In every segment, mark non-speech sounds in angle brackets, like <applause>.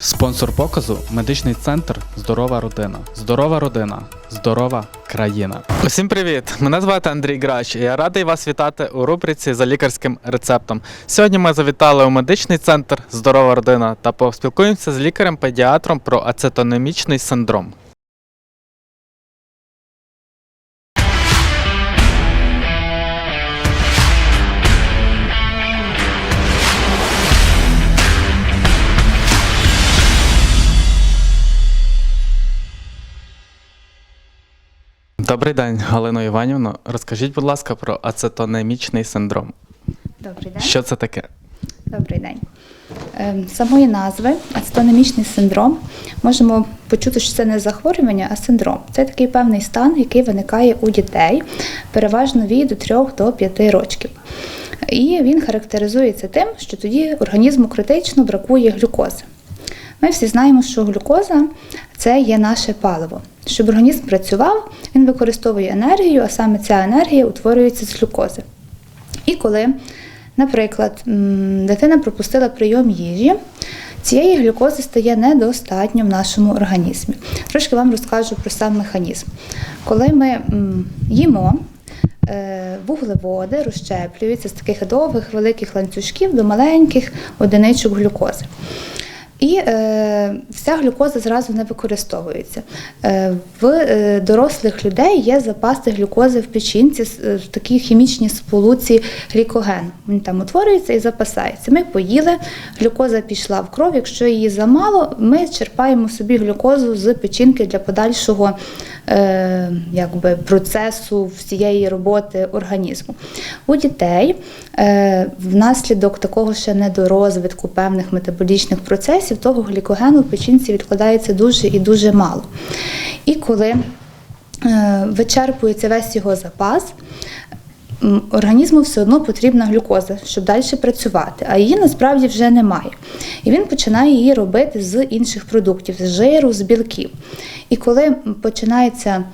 Спонсор показу медичний центр Здорова родина. Здорова родина, здорова країна. Усім привіт! Мене звати Андрій Грач. і Я радий вас вітати у рубриці за лікарським рецептом. Сьогодні ми завітали у медичний центр Здорова родина та поспілкуємося з лікарем-педіатром про ацетонемічний синдром. Добрий день, Галино Іванівно. Розкажіть, будь ласка, про ацетонемічний синдром. Добрий день. Що це таке? Добрий день. Ем, з Самої назви ацетономічний синдром можемо почути, що це не захворювання, а синдром. Це такий певний стан, який виникає у дітей, переважно від 3 до 5 років. І він характеризується тим, що тоді організму критично бракує глюкози. Ми всі знаємо, що глюкоза це є наше паливо. Щоб організм працював, він використовує енергію, а саме ця енергія утворюється з глюкози. І коли, наприклад, дитина пропустила прийом їжі, цієї глюкози стає недостатньо в нашому організмі. Трошки вам розкажу про сам механізм. Коли ми їмо, е, вуглеводи розщеплюються з таких довгих великих ланцюжків до маленьких одиничок глюкози. І е, вся глюкоза зразу не використовується. Е, в е, дорослих людей є запаси глюкози в печінці, е, в такій хімічній сполуці глікоген. Він там утворюється і запасається. Ми поїли, глюкоза пішла в кров. Якщо її замало, ми черпаємо собі глюкозу з печінки для подальшого е, якби, процесу всієї роботи організму. У дітей е, внаслідок такого ще недорозвитку певних метаболічних процесів, того глікогену в печінці відкладається дуже і дуже мало. І коли е, вичерпується весь його запас, організму все одно потрібна глюкоза, щоб далі працювати, а її насправді вже немає. І він починає її робити з інших продуктів, з жиру, з білків. І коли починається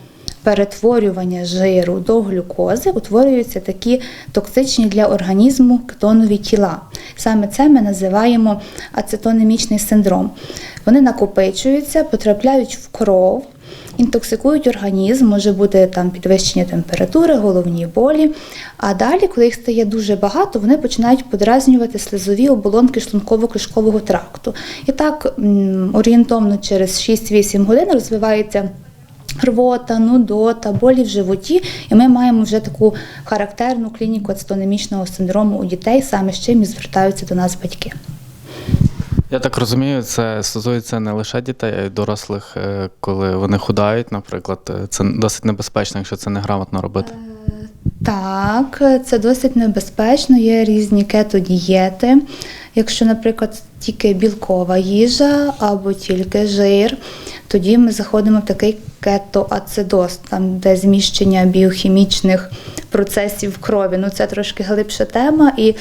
перетворювання жиру до глюкози, утворюються такі токсичні для організму кетонові тіла. Саме це ми називаємо ацетонемічний синдром. Вони накопичуються, потрапляють в кров. Інтоксикують організм, може бути там підвищення температури, головні болі. А далі, коли їх стає дуже багато, вони починають подразнювати слизові оболонки шлунково-кишкового тракту. І так орієнтовно через 6-8 годин розвивається рвота, нудота, болі в животі, і ми маємо вже таку характерну клініку ацетонемічного синдрому у дітей, саме з чим і звертаються до нас батьки. Я так розумію, це стосується не лише дітей, а й дорослих, е, коли вони худають, наприклад. Е, Це досить небезпечно, якщо це неграмотно робити. Так, це досить небезпечно. Є різні кетодієти. Якщо, наприклад, тільки білкова їжа або тільки жир, тоді ми заходимо в такий кетоацидоз, там де зміщення біохімічних процесів в крові. Ну це трошки глибша тема. І,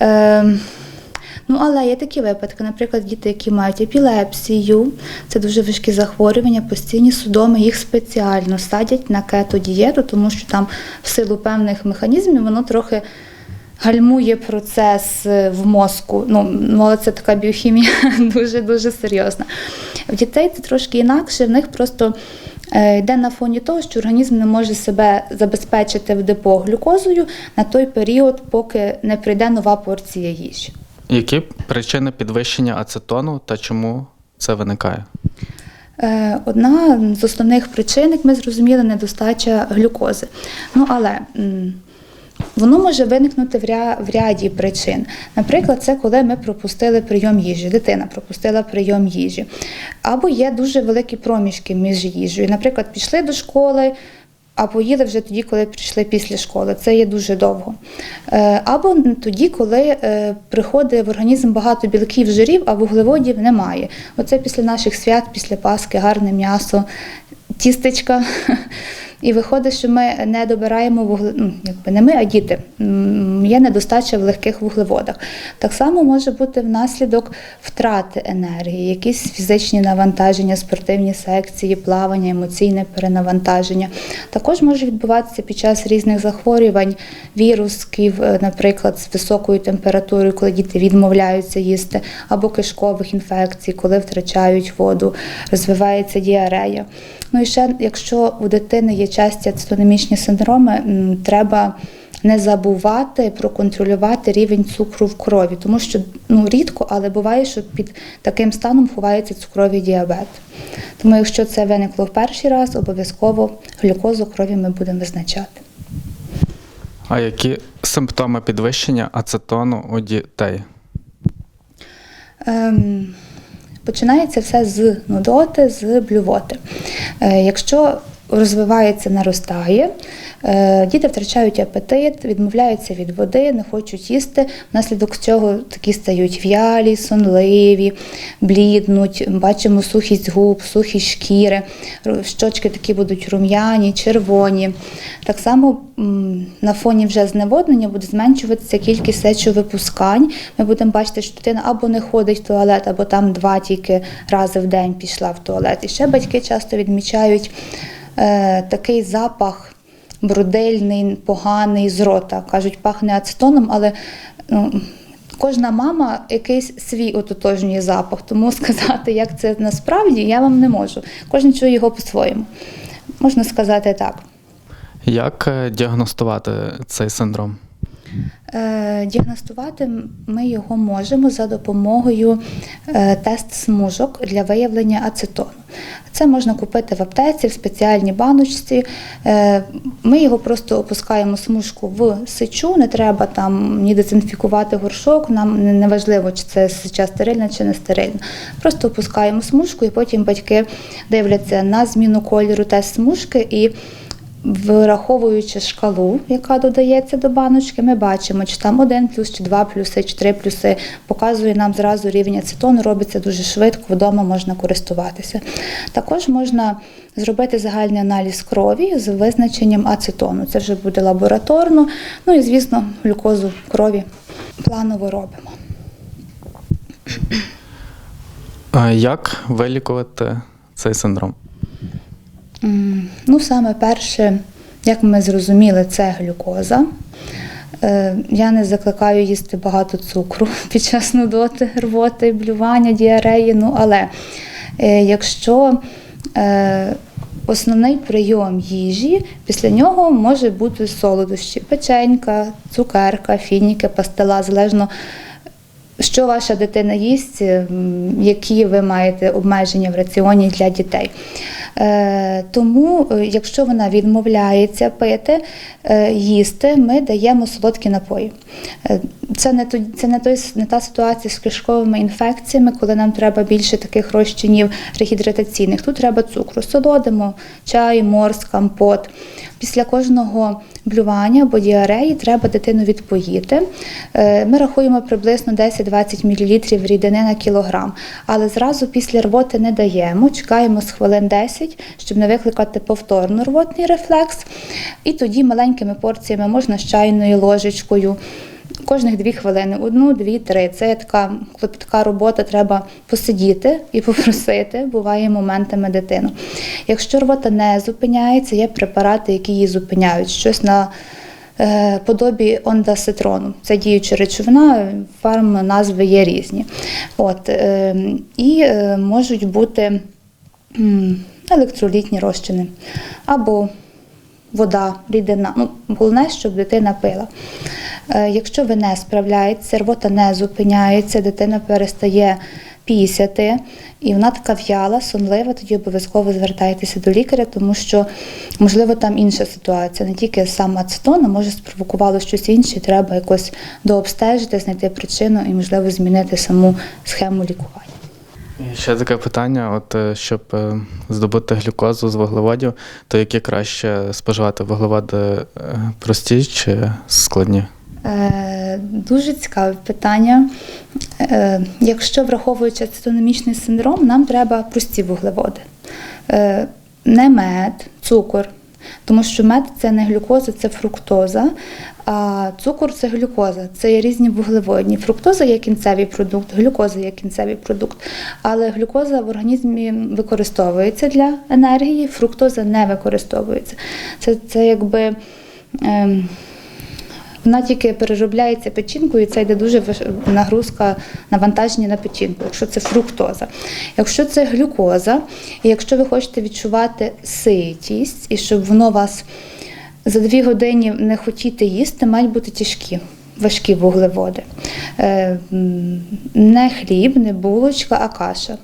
е, Ну, але є такі випадки, наприклад, діти, які мають епілепсію, це дуже важкі захворювання, постійні судоми, їх спеціально садять на кетодієту, тому що там в силу певних механізмів воно трохи гальмує процес е, в мозку. Ну, але це така біохімія <laughs> дуже-дуже серйозна. В дітей це трошки інакше, в них просто е, йде на фоні того, що організм не може себе забезпечити в депо глюкозою на той період, поки не прийде нова порція їжі. Які причини підвищення ацетону та чому це виникає? Е, Одна з основних причин, як ми зрозуміли, недостача глюкози. Ну але воно може виникнути в ря- в ряді причин. Наприклад, це коли ми пропустили прийом їжі, дитина пропустила прийом їжі. Або є дуже великі проміжки між їжею. Наприклад, пішли до школи. А поїли вже тоді, коли прийшли після школи. Це є дуже довго. Е, Або тоді, коли е, приходить в організм багато білків, жирів, а вуглеводів немає. Оце після наших свят, після Пасхи, гарне м'ясо, тістечка. <laughs> І виходить, що ми не добираємо вугле... ну, якби не ми, а діти. Є недостача в легких вуглеводах. Так само може бути внаслідок втрати енергії, якісь фізичні навантаження, спортивні секції, плавання, емоційне перенавантаження. Також може відбуватися під час різних захворювань, вірусків, е, наприклад, з високою температурою, коли діти відмовляються їсти, або кишкових інфекцій, коли втрачають воду, розвивається діарея. Ну і ще, якщо у дитини є часті ацетонемічні синдроми, треба не забувати проконтролювати рівень цукру в крові, тому що ну рідко, але буває, що під таким станом ховається цукровий діабет. Тому, якщо це виникло в перший раз, обов'язково глюкозу крові ми будемо визначати. А які симптоми підвищення ацетону у дітей? Ем, починається все з нудоти, з блювоти. Е, якщо розвивається, наростає, е, діти втрачають апетит, відмовляються від води, не хочуть їсти. Внаслідок цього такі стають в'ялі, сонливі, бліднуть, бачимо сухість губ, сухість шкіри, щочки такі будуть рум'яні, червоні. Так само на фоні вже зневоднення буде зменшуватися кількість сечовипускань. Ми будемо бачити, що дитина або не ходить в туалет, або там два тільки рази в день пішла в туалет. І ще батьки часто відмічають такий запах брудельний, поганий з рота. Кажуть, пахне ацетоном, але ну, кожна мама якийсь свій ототожнює запах, тому <laughs> сказати, як це насправді, я вам не можу. Кожен чує його по-своєму. Можна сказати так. Як е, діагностувати цей синдром? Е, Діагностувати ми його можемо за допомогою е, тест-смужок для виявлення ацетону. Це можна купити в аптеці в спеціальній баночці. Е, Ми його просто опускаємо смужку в сечу, не треба там ні дезінфікувати горшок, нам не- важливо, чи це сеча стерильна чи не стерильна. Просто опускаємо смужку і потім батьки дивляться на зміну кольору тест-смужки і Враховуючи шкалу, яка додається до баночки, ми бачимо, чи там один плюс, чи два плюси, чи три плюси. Показує нам зразу рівень ацетону, робиться дуже швидко, вдома можна користуватися. Також можна зробити загальний аналіз крові з визначенням ацетону. Це вже буде лабораторно. Ну і, звісно, глюкозу крові планово робимо. А Як вилікувати цей синдром? Ну, саме перше, як ми зрозуміли, це глюкоза. Е, Я не закликаю їсти багато цукру <laughs> під час нудоти, рвоти, блювання, діареї. Ну, але е, якщо е, основний прийом їжі, після нього може бути солодощі, печенька, цукерка, фініки, пастила, залежно що ваша дитина їсть, які ви маєте обмеження в раціоні для дітей. Е, Тому, е, якщо вона відмовляється пити, е, їсти, ми даємо солодкі напої. Це не той- це не, той, не та ситуація з кишковими інфекціями, коли нам треба більше таких розчинів регідратаційних. Тут треба цукру. Солодимо, чай, морс, компот. Після кожного блювання або діареї треба дитину відпоїти. Е, Ми рахуємо приблизно 10-20 мл рідини на кілограм, але зразу після рвоти не даємо, чекаємо з хвилин 10, щоб не викликати повторно рвотний рефлекс. І тоді маленькими порціями можна з чайною ложечкою. Кожних дві хвилини, одну, дві, три. Це така клопітка робота, треба посидіти і <laughs> попросити, буває моментами дитину. Якщо рвота не зупиняється, є препарати, які її зупиняють. Щось на е, подобі ондаситрону. Це діюча речовина, фарм назви є різні. От, е, і е, можуть бути електролітні розчини або вода, рідина. Ну, головне, щоб дитина пила. Е, Якщо ви не справляєтеся, рвота не зупиняється, дитина перестає пісяти, і вона така в'яла, сонлива, тоді обов'язково звертайтеся до лікаря, тому що, можливо, там інша ситуація, не тільки сам ацетон, може спровокувало щось інше, треба якось дообстежити, знайти причину і, можливо, змінити саму схему лікування. Ще таке питання: от е, щоб е, здобути глюкозу з вуглеводів, то які краще споживати вуглеводи прості чи складні? Е, Дуже цікаве питання. Е, Якщо враховуючи ацетономічний синдром, нам треба прості вуглеводи. Е, Не мед, цукор, Тому що мед це не глюкоза, це фруктоза, а цукор це глюкоза, це є різні вуглеводні. Фруктоза є кінцевий продукт, глюкоза є кінцевий продукт. Але глюкоза в організмі використовується для енергії, фруктоза не використовується. Це, це якби. Ем, вона тільки переробляється печінкою, і це йде дуже нагрузка навантаження на печінку, якщо це фруктоза. Якщо це глюкоза, і якщо ви хочете відчувати ситість, і щоб воно вас за дві години не хотіти їсти, мають бути тяжкі. Важкі вуглеводи. Е, Не хліб, не булочка, а каша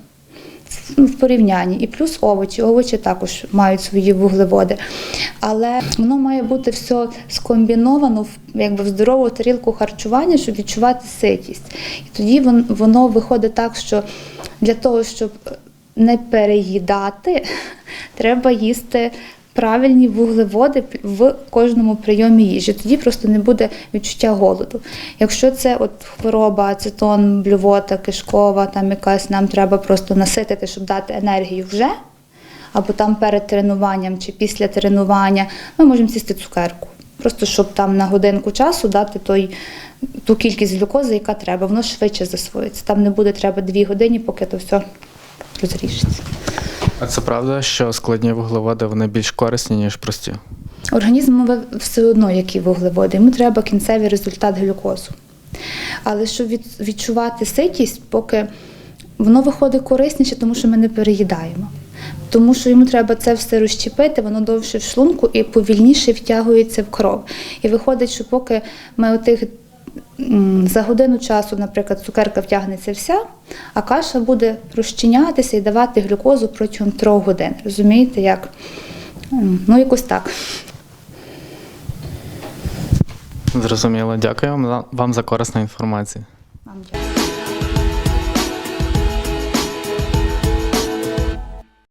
в порівнянні. І плюс овочі. Овочі також мають свої вуглеводи. Але воно має бути все скомбіновано в, якби, в здорову тарілку харчування, щоб відчувати ситість. І тоді воно виходить так, що для того, щоб не переїдати, <laughs> треба їсти. Правильні вуглеводи в кожному прийомі їжі. Тоді просто не буде відчуття голоду. Якщо це от хвороба, ацетон, блювота, кишкова, там якась нам треба просто наситити, щоб дати енергію вже, або там перед тренуванням чи після тренування, ми можемо сісти цукерку. Просто щоб там на годинку часу дати той, ту кількість глюкози, яка треба, воно швидше засвоїться. Там не буде треба дві години, поки то все розріжеться. А це правда, що складні вуглеводи вони більш корисні, ніж прості? Організму все одно які вуглеводи, йому треба кінцевий результат глюкозу. Але щоб відчувати ситість, поки воно виходить корисніше, тому що ми не переїдаємо. Тому що йому треба це все розщепити, воно довше в шлунку і повільніше втягується в кров. І виходить, що поки ми отих за годину часу, наприклад, цукерка втягнеться вся, а каша буде розчинятися і давати глюкозу протягом трьох годин. Розумієте, як? Ну, якось так. Зрозуміло, дякую вам за корисну інформацію. Вам дякую.